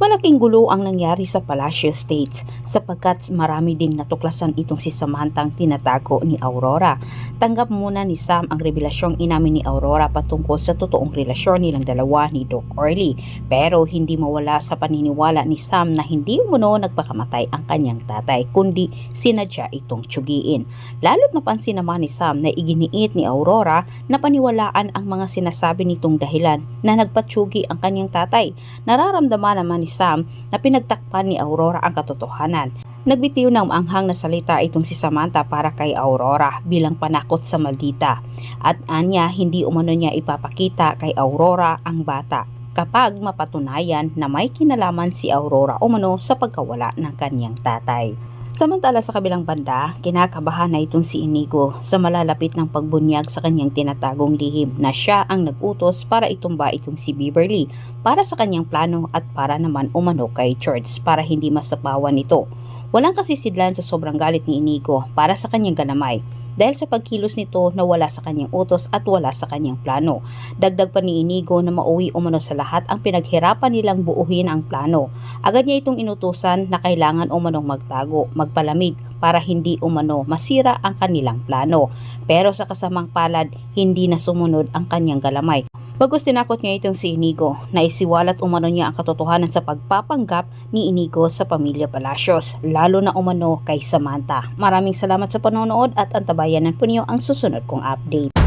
Malaking gulo ang nangyari sa Palacio Estates sapagkat marami ding natuklasan itong si Samantang tinatago ni Aurora. Tanggap muna ni Sam ang revelasyong inamin ni Aurora patungkol sa totoong relasyon nilang dalawa ni Doc Orly. Pero hindi mawala sa paniniwala ni Sam na hindi umuno nagpakamatay ang kanyang tatay kundi sinadya itong tsugiin. Lalo't napansin naman ni Sam na iginiit ni Aurora na paniwalaan ang mga sinasabi nitong dahilan na nagpatsugi ang kanyang tatay. Nararamdaman naman ni Sam na pinagtakpan ni Aurora ang katotohanan. Nagbitiw ng maanghang na salita itong si Samantha para kay Aurora bilang panakot sa maldita. At anya hindi umano niya ipapakita kay Aurora ang bata kapag mapatunayan na may kinalaman si Aurora umano sa pagkawala ng kanyang tatay. Samantala sa kabilang banda, kinakabahan na itong si Inigo sa malalapit ng pagbunyag sa kanyang tinatagong lihim na siya ang nag-utos para itumba itong si Beverly para sa kanyang plano at para naman umano kay George para hindi masapawan nito. Walang kasisidlan sa sobrang galit ni Inigo para sa kanyang ganamay dahil sa pagkilos nito na wala sa kanyang utos at wala sa kanyang plano. Dagdag pa ni Inigo na mauwi umano sa lahat ang pinaghirapan nilang buuhin ang plano. Agad niya itong inutusan na kailangan umanong magtago, magpalamig para hindi umano masira ang kanilang plano. Pero sa kasamang palad, hindi na sumunod ang kanyang galamay. Bagos tinakot niya itong si Inigo na isiwalat umano niya ang katotohanan sa pagpapanggap ni Inigo sa pamilya Palacios, lalo na umano kay Samantha. Maraming salamat sa panonood at antabayanan po niyo ang susunod kong update.